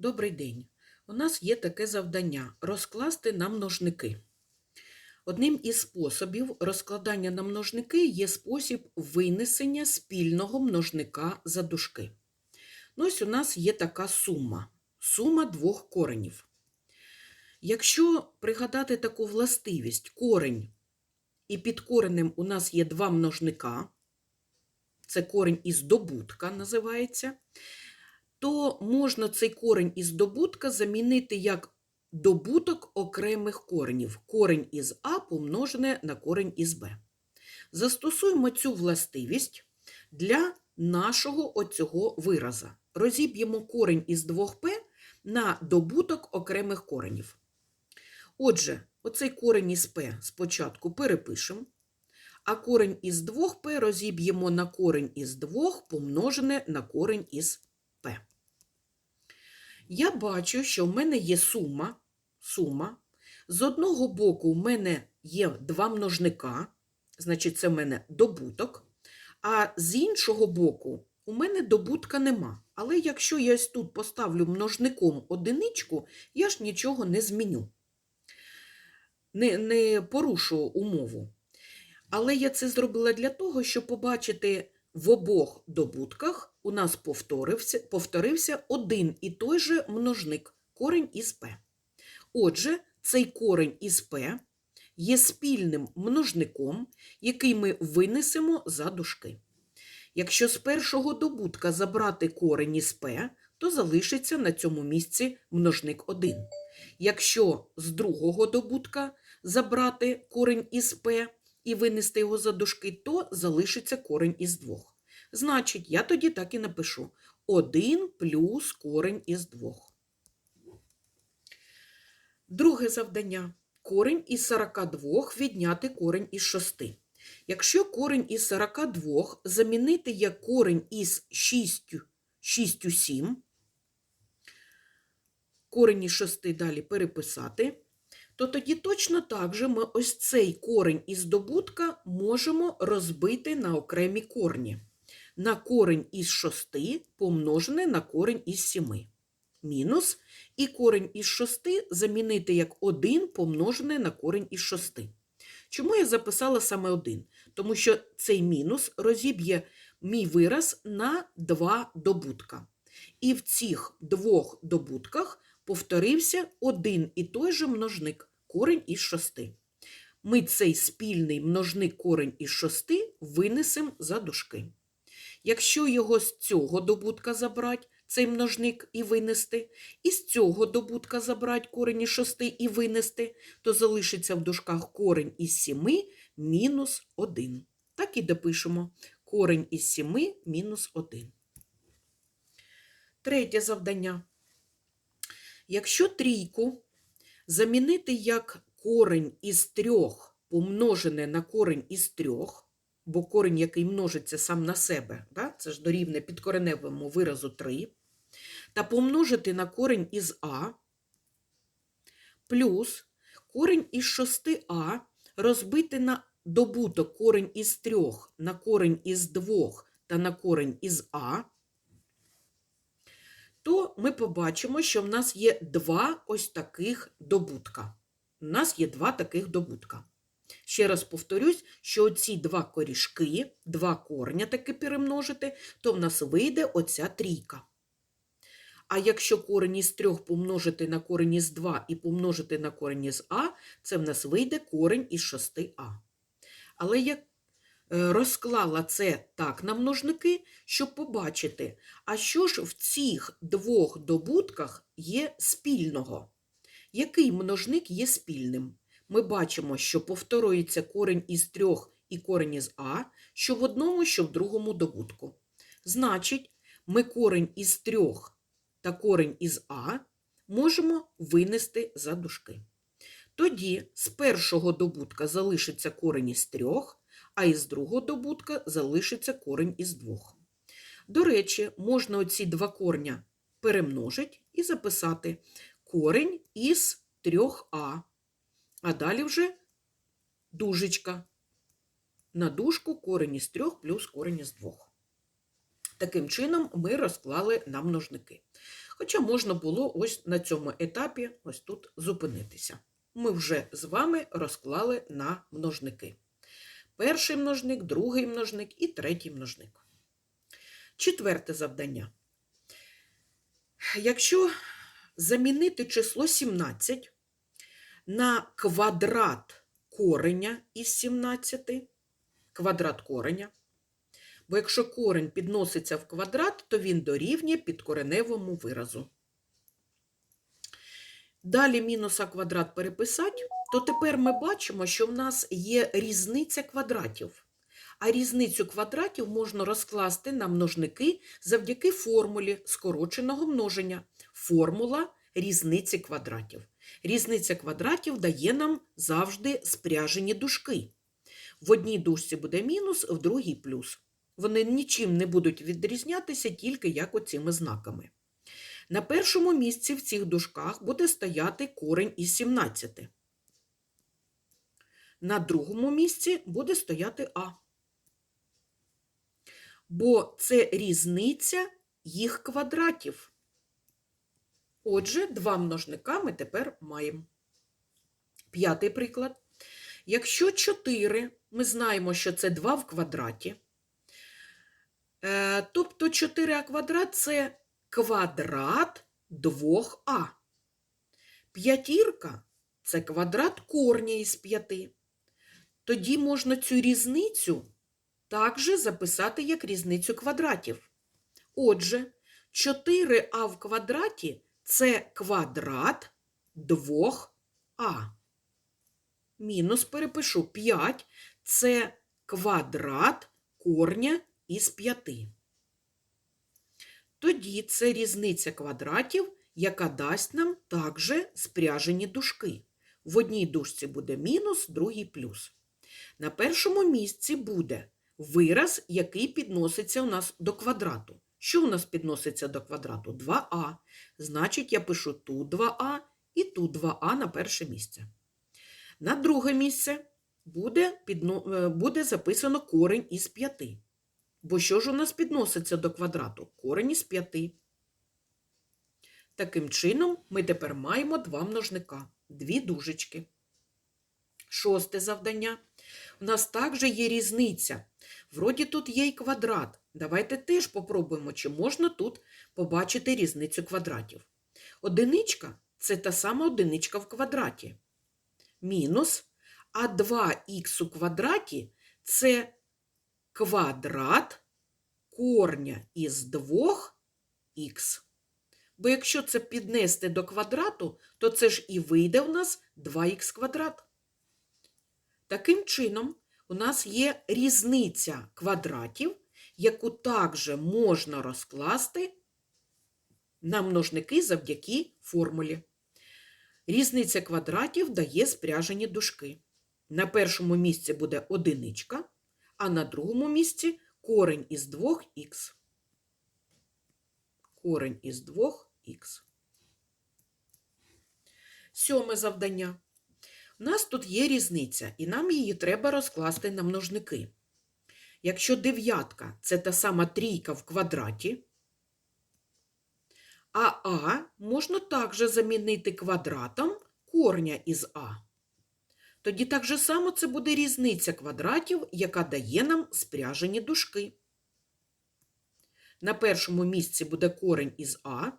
Добрий день. У нас є таке завдання розкласти на множники. Одним із способів розкладання на множники є спосіб винесення спільного множника за дужки. Ну, ось у нас є така сума. Сума двох коренів. Якщо пригадати таку властивість, корень і під коренем у нас є два множника, це корень із добутка називається, то можна цей корень із добутка замінити як добуток окремих коренів. Корень із А помножене на корень із Б. Застосуємо цю властивість для нашого оцього вираза. Розіб'ємо корень із 2П на добуток окремих коренів. Отже, оцей корень із П спочатку перепишемо, а корень із 2П розіб'ємо на корень із 2 помножене на корень із П. Я бачу, що в мене є сума. сума. З одного боку, в мене є два множника, значить, це в мене добуток, а з іншого боку, у мене добутка нема. Але якщо я ось тут поставлю множником одиничку, я ж нічого не зміню, не, не порушу умову. Але я це зробила для того, щоб побачити в обох добутках у нас повторився, повторився один і той же множник корень із П. Отже, цей корень із П є спільним множником, який ми винесемо за дужки. Якщо з першого добутка забрати корень із П, то залишиться на цьому місці множник 1. Якщо з другого добутка забрати корень із П і винести його за дужки, то залишиться корень із 2. Значить, я тоді так і напишу 1 плюс корень із 2. Друге завдання. Корень із 42 відняти корень із 6. Якщо корень із 42 замінити як корень із 6, 6 7, корень із 6 далі переписати, то тоді точно так же ми ось цей корень із добутка можемо розбити на окремі корні. На корень із 6 помножене на корень із 7. Мінус, і корень із 6 замінити як 1 помножене на корень із 6. Чому я записала саме 1? Тому що цей мінус розіб'є мій вираз на два добутка. І в цих двох добутках повторився один і той же множник корень із 6. Ми цей спільний множник корень із 6 винесемо за дужки. Якщо його з цього добутка забрати, цей множник і винести, і з цього добутка забрати із 6 і винести, то залишиться в дужках корень із 7 мінус 1. Так і допишемо корень із 7 мінус 1. Третє завдання. Якщо трійку замінити як корень із 3 помножене на корень із 3, бо корень, який множиться сам на себе, да? це ж дорівне підкореневому виразу 3, та помножити на корень із А, плюс корень із 6а розбити на добуток корень із 3 на корень із 2 та на корень із А, то ми побачимо, що в нас є два ось таких добутка. У нас є два таких добутка. Ще раз повторюсь, що ці два корішки, два корня таки перемножити, то в нас вийде оця трійка. А якщо корень із 3 помножити на корень із 2 і помножити на корень із А, це в нас вийде корень із 6а. Але я е, розклала це так на множники, щоб побачити, а що ж в цих двох добутках є спільного? Який множник є спільним? Ми бачимо, що повторюється корень із 3 і корень із А, що в одному, що в другому добутку. Значить, ми корень із 3 та корень із А можемо винести за дужки. Тоді з першого добутка залишиться корень із 3, а із другого добутка залишиться корень із 2. До речі, можна оці два корня перемножити і записати корень із 3а. А далі вже дужечка. На дужку корень із 3 плюс корень із 2. Таким чином ми розклали на множники. Хоча можна було ось на цьому етапі ось тут зупинитися. Ми вже з вами розклали на множники. Перший множник, другий множник і третій множник. Четверте завдання. Якщо замінити число 17 на квадрат кореня із 17, квадрат кореня, бо якщо корень підноситься в квадрат, то він дорівнює підкореневому виразу. Далі мінус а квадрат переписати, то тепер ми бачимо, що в нас є різниця квадратів. А різницю квадратів можна розкласти на множники завдяки формулі скороченого множення. Формула різниці квадратів. Різниця квадратів дає нам завжди спряжені дужки. В одній дужці буде мінус, в другій плюс. Вони нічим не будуть відрізнятися тільки як оцими знаками. На першому місці в цих дужках буде стояти корень із 17. На другому місці буде стояти А. Бо це різниця їх квадратів. Отже, два множника ми тепер маємо. П'ятий приклад. Якщо 4, ми знаємо, що це 2 в квадраті, е, тобто 4а квадрат це квадрат 2а. П'ятірка це квадрат корня із 5. Тоді можна цю різницю також записати як різницю квадратів. Отже, 4а в квадраті це квадрат 2а. Мінус перепишу 5 це квадрат корня із 5. Тоді це різниця квадратів, яка дасть нам також спряжені дужки. В одній дужці буде мінус, в другій плюс. На першому місці буде вираз, який підноситься у нас до квадрату. Що у нас підноситься до квадрату? 2а. Значить, я пишу тут 2а і тут 2а на перше місце. На друге місце буде, підно... е, буде записано корень із 5. Бо що ж у нас підноситься до квадрату? Корень із 5. Таким чином, ми тепер маємо два множника, дві дужечки. Шосте завдання. У нас також є різниця. Вроді тут є і квадрат. Давайте теж попробуємо, чи можна тут побачити різницю квадратів. Одиничка це та сама одиничка в квадраті. Мінус, а 2х у квадраті це квадрат корня із 2х. Бо якщо це піднести до квадрату, то це ж і вийде у нас 2х квадрат. Таким чином, у нас є різниця квадратів, яку також можна розкласти на множники завдяки формулі. Різниця квадратів дає спряжені дужки. На першому місці буде одиничка, а на другому місці корень із 2х. Корень із 2х. Сьоме завдання. У нас тут є різниця, і нам її треба розкласти на множники. Якщо дев'ятка це та сама трійка в квадраті, а А можна також замінити квадратом корня із А. Тоді так же само це буде різниця квадратів, яка дає нам спряжені дужки. На першому місці буде корень із А,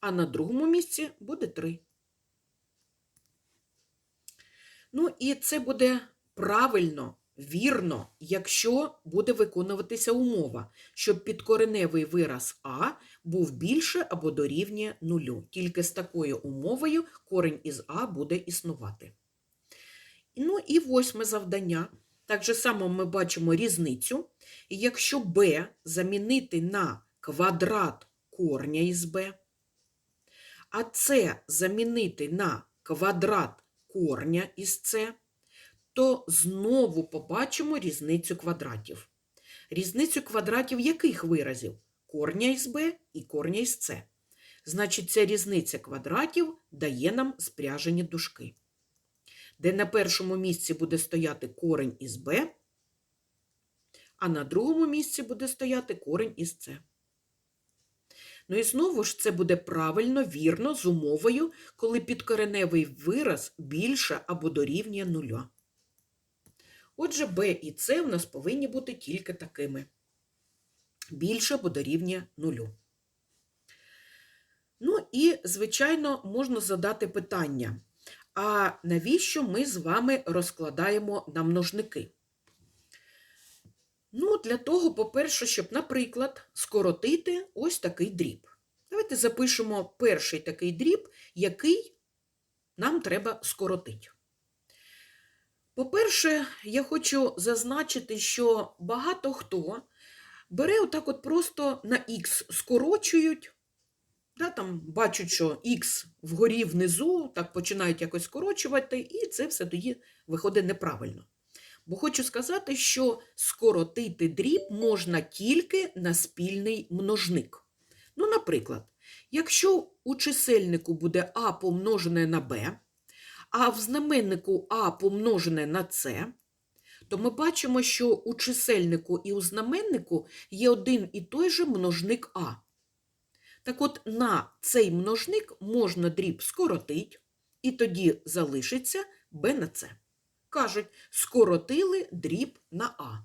а на другому місці буде 3. Ну, і це буде правильно, вірно, якщо буде виконуватися умова, щоб підкореневий вираз А був більше або дорівнює нулю. Тільки з такою умовою корень із А буде існувати. Ну і восьме завдання. Так же само ми бачимо різницю. Якщо b замінити на квадрат корня із b, а c замінити на квадрат корня із c, то знову побачимо різницю квадратів. Різницю квадратів яких виразів? Корня із b і корня із c. Значить, ця різниця квадратів дає нам спряжені дужки де на першому місці буде стояти корень із b, а на другому місці буде стояти корень із c. Ну і знову ж це буде правильно, вірно, з умовою, коли підкореневий вираз більше або дорівнює нуля. Отже, Б і С в нас повинні бути тільки такими. Більше або дорівнює нулю. Ну і, звичайно, можна задати питання. А навіщо ми з вами розкладаємо на множники? Ну, для того, по-перше, щоб, наприклад, скоротити ось такий дріб. Давайте запишемо перший такий дріб, який нам треба скоротити. По-перше, я хочу зазначити, що багато хто бере отак от просто на х скорочують, да, там бачать, що х вгорі внизу, так починають якось скорочувати, і це все тоді виходить неправильно. Бо хочу сказати, що скоротити дріб можна тільки на спільний множник. Ну, наприклад, якщо у чисельнику буде а помножене на b, а в знаменнику а помножене на c, то ми бачимо, що у чисельнику і у знаменнику є один і той же множник а. Так от на цей множник можна дріб скоротити, і тоді залишиться b на c. Кажуть, скоротили дріб на а,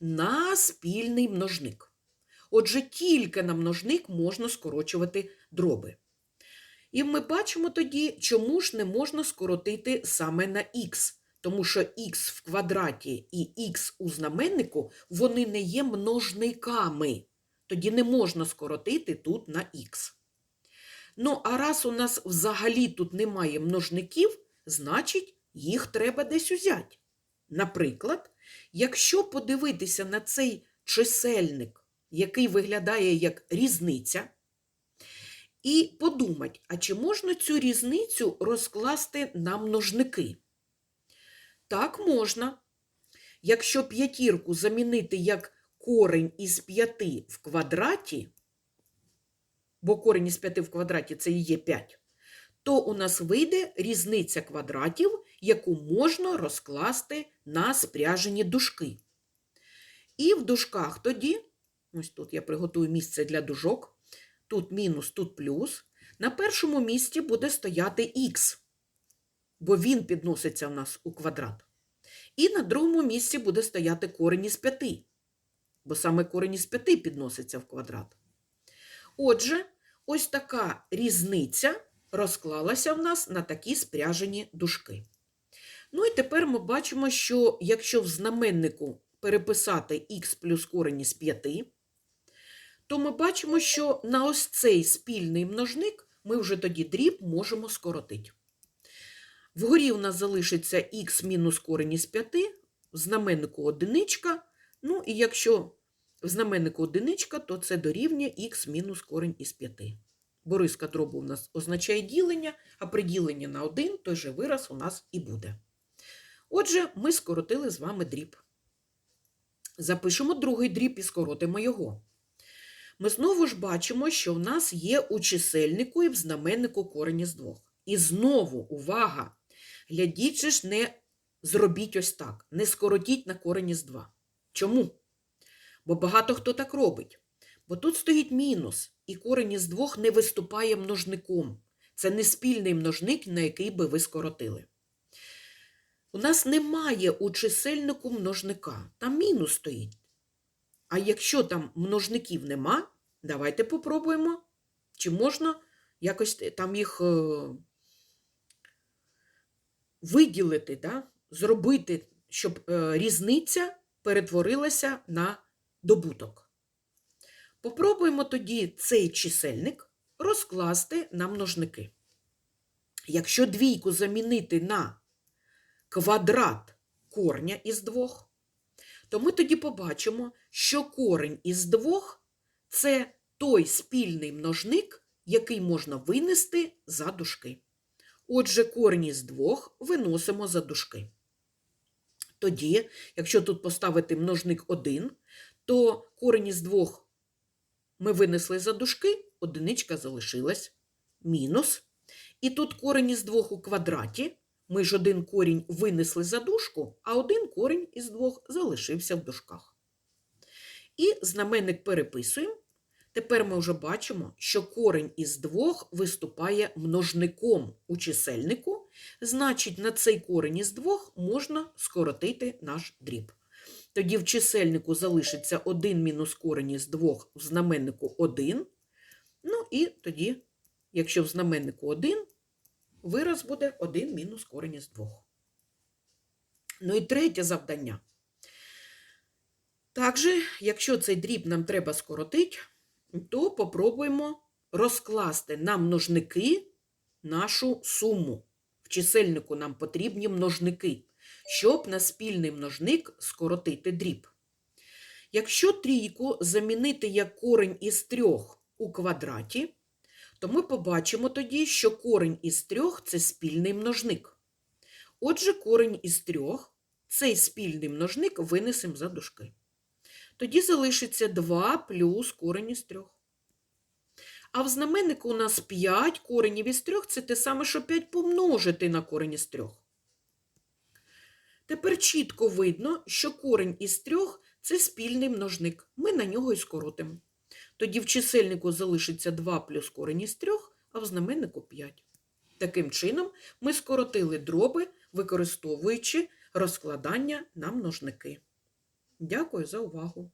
на спільний множник. Отже, тільки на множник можна скорочувати дроби. І ми бачимо тоді, чому ж не можна скоротити саме на х, тому що х в квадраті і х у знаменнику вони не є множниками. Тоді не можна скоротити тут на х. Ну, а раз у нас взагалі тут немає множників, значить, їх треба десь узяти. Наприклад, якщо подивитися на цей чисельник, який виглядає як різниця, і подумати, а чи можна цю різницю розкласти на множники? Так, можна. Якщо п'ятірку замінити як корень із п'яти в квадраті, бо корень із п'яти в квадраті це і є 5, то у нас вийде різниця квадратів, яку можна розкласти на спряжені дужки. І в дужках тоді, ось тут я приготую місце для дужок, тут мінус, тут плюс, на першому місці буде стояти х, бо він підноситься у нас у квадрат. І на другому місці буде стояти корень із 5, бо саме корень із 5 підноситься в квадрат. Отже, ось така різниця розклалася в нас на такі спряжені дужки. Ну і тепер ми бачимо, що якщо в знаменнику переписати х плюс корень із 5, то ми бачимо, що на ось цей спільний множник ми вже тоді дріб можемо скоротити. Вгорі у нас залишиться х мінус корень із 5, в знаменнику одиничка, ну і якщо в знаменнику одиничка, то це дорівнює х мінус корень із 5. Бориска дробу у нас означає ділення, а при діленні на 1 той же вираз у нас і буде. Отже, ми скоротили з вами дріб. Запишемо другий дріб і скоротимо його. Ми знову ж бачимо, що в нас є у чисельнику і в знаменнику корень із двох. І знову, увага! Глядіть ж, не зробіть ось так, не скоротіть на корень із 2. Чому? Бо багато хто так робить. Бо тут стоїть мінус, і корень із двох не виступає множником. Це не спільний множник, на який би ви скоротили. У нас немає у чисельнику множника, там мінус стоїть. А якщо там множників нема, давайте попробуємо, чи можна якось там їх е, виділити, да? зробити, щоб е, різниця перетворилася на добуток. Попробуємо тоді цей чисельник розкласти на множники. Якщо двійку замінити на квадрат корня із двох, то ми тоді побачимо, що корень із двох це той спільний множник, який можна винести за дужки. Отже, корінь із двох виносимо за дужки. Тоді, якщо тут поставити множник 1, то корінь із двох ми винесли за дужки, одиничка залишилась, мінус. І тут корінь із двох у квадраті, ми ж один корінь винесли за дужку, а один корінь із двох залишився в дужках. І знаменник переписуємо. Тепер ми вже бачимо, що корень із двох виступає множником у чисельнику, значить, на цей корень із двох можна скоротити наш дріб. Тоді в чисельнику залишиться 1 мінус корень із двох, в знаменнику 1. Ну і тоді, якщо в знаменнику 1, вираз буде 1 мінус корень із двох. Ну і третє завдання. Також, якщо цей дріб нам треба скоротити, то попробуємо розкласти на множники нашу суму. В чисельнику нам потрібні множники, щоб на спільний множник скоротити дріб. Якщо трійку замінити як корень із трьох у квадраті, то ми побачимо тоді, що корень із трьох – це спільний множник. Отже, корень із трьох – цей спільний множник винесемо за дужки. Тоді залишиться 2 плюс корень із 3. А в знаменнику у нас 5 коренів із 3 – це те саме, що 5 помножити на корень із 3. Тепер чітко видно, що корень із 3 – це спільний множник. Ми на нього і скоротимо. Тоді в чисельнику залишиться 2 плюс корень із 3, а в знаменнику 5. Таким чином, ми скоротили дроби, використовуючи розкладання на множники. Дякую за увагу!